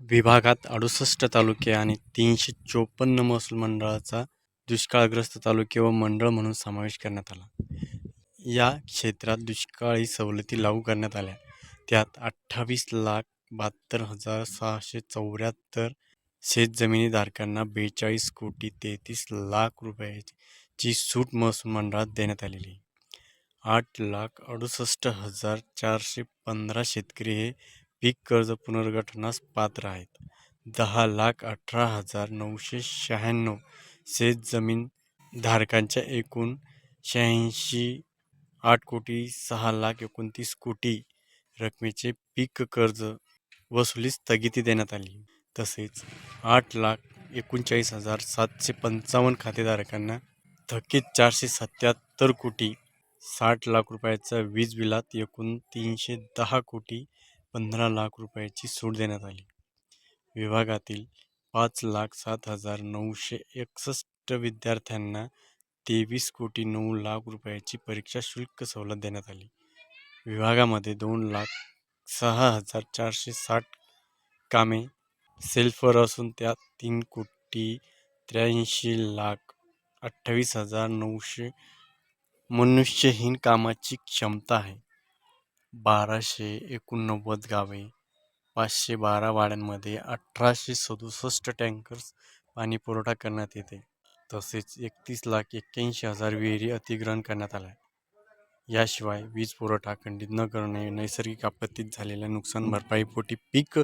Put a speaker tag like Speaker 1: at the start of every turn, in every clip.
Speaker 1: विभागात अडुसष्ट तालुके आणि तीनशे चोपन्न महसूल मंडळाचा दुष्काळग्रस्त तालुके व मंडळ म्हणून समावेश करण्यात आला. या क्षेत्रात दुष्काळी सवलती लागू करण्यात आल्या. त्यात अठ्ठावीस लाख बहात्तर हजार सहाशे चौऱ्याहत्तर शेतजमिनीधारकांना बेचाळीस कोटी तेहतीस लाख रुपयाची सूट महसूल मंडळात देण्यात आलेली. आठ लाख अडुसष्ट हजार चारशे पंधरा शेतकरी हे पीक कर्ज पुनर्गठनास पात्र आहेत. दहा लाख अठरा हजार नऊशे शहाण्णव शेतजमीन धारकांच्या एकूण शहाऐंशी आठ कोटी सहा लाख एकोणतीस कोटी रकमेचे पीक कर्ज वसुली स्थगिती देण्यात आली. तसेच आठ लाख एकोणचाळीस हजार सातशे पंचावन्न खातेधारकांना थकीत चारशे सत्याहत्तर कोटी साठ लाख रुपयाच्या वीज बिलात एकूण तीनशे दहा कोटी पंधरा लाख रुपयाची सूट देण्यात आली. विभागातील पाच लाख सात हजार नऊशे एकसष्ट विद्यार्थ्यांना तेवीस कोटी नऊ लाख रुपयाची परीक्षा शुल्क सवलत देण्यात आली. विभागामध्ये दोन लाख सहा हजार चारशे साठ कामे सेल्फवर असून त्यात तीन कोटी त्र्याऐंशी लाख अठ्ठावीस हजार नऊशे मनुष्यहीन कामाची क्षमता आहे. बाराशे एकोणनव्वद गावे पाचशे बारा वाड्यांमध्ये अठराशे सदुसष्ट टँकर्स पाणी पुरवठा करण्यात येते. तसेच एकतीस लाख एक्क्याऐंशी हजार विहिरी अतिग्रहण करण्यात आल्या. याशिवाय वीज पुरवठा खंडित न करणे नैसर्गिक आपत्तीत झालेल्या नुकसान भरपाईपोटी पीक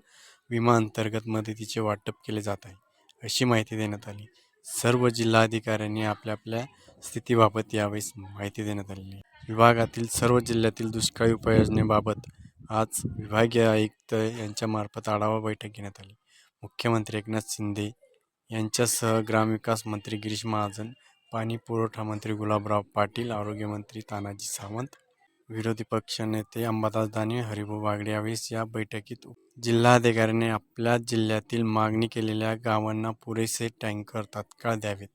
Speaker 1: विमा अंतर्गत मदतीचे वाटप केले जात आहे अशी माहिती देण्यात आली. सर्व जिल्हाधिकाऱ्यांनी आपल्या आपल्या स्थितीबाबत यावेळेस माहिती देण्यात आलेली आहे. विभागातील सर्व जिल्ह्यातील दुष्काळी उपाययोजनेबाबत आज विभागीय आयुक्त यांच्यामार्फत आढावा बैठक घेण्यात आली. मुख्यमंत्री एकनाथ शिंदे यांच्यासह ग्रामविकास मंत्री गिरीश महाजन पाणी पुरवठा मंत्री गुलाबराव पाटील आरोग्यमंत्री तानाजी सावंत विरोधी पक्षनेते अंबादास दानवे हरिभाऊ बागडे यावेळेस या बैठकीत जिल्हाधिकाऱ्यांनी आपल्या जिल्ह्यातील मागणी केलेल्या गावांना पुरेसे टँकर तात्काळ द्यावेत.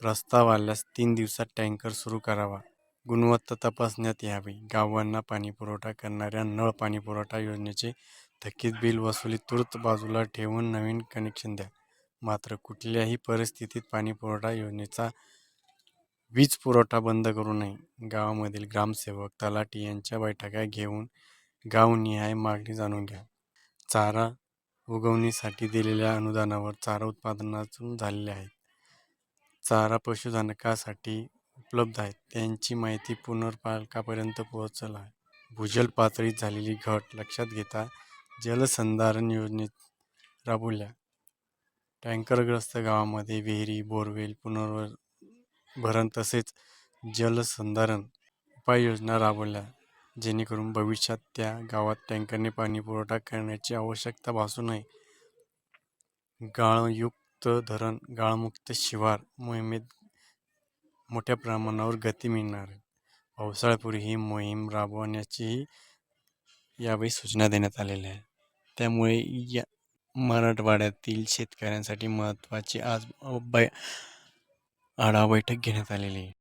Speaker 1: प्रस्ताव आल्यास तीन दिवसात टँकर सुरू करावा. गुणवत्ता तपासण्यात यावी. गावांना पाणीपुरवठा करणाऱ्या नळ पाणीपुरवठा योजनेचे थकीत बिल वसुली तूर्त बाजूला ठेवून नवीन कनेक्शन द्या. मात्र कुठल्याही परिस्थितीत पाणीपुरवठा योजनेचा वीज पुरवठा बंद करू नये. गावामधील ग्रामसेवक तलाठी यांच्या बैठका घेऊन गावनिहाय मागणी जाणून घ्या. चारा उगवणीसाठी दिलेल्या अनुदानावर चारा उत्पादनातून झालेले आहेत. चारा पशुधनकासाठी उपलब्ध आहेत. त्यांची माहिती पुनर्पालकापर्यंत पोहोचल आहे. भूजल पातळीत झालेली घट लक्षात घेता जलसंधारण योजनेत राबवल्या. टँकरग्रस्त गावामध्ये विहिरी बोरवेल पुनर्वर भरण तसेच जलसंधारण उपाययोजना राबवल्या जेणेकरून भविष्यात त्या गावात टँकरने पाणी पुरवठा करण्याची आवश्यकता भासू नये. गाळयुक्त धरण गाळमुक्त शिवार मोहिमेत मोठ्या प्रमाणावर गती मिळणार आहे. पावसाळ्यापूर्वी ही मोहीम राबवण्याचीही यावेळी सूचना देण्यात आलेल्या आहे. त्यामुळे या मराठवाड्यातील शेतकऱ्यांसाठी महत्त्वाची आज बै आढावा बैठक घेण्यात आलेली आहे.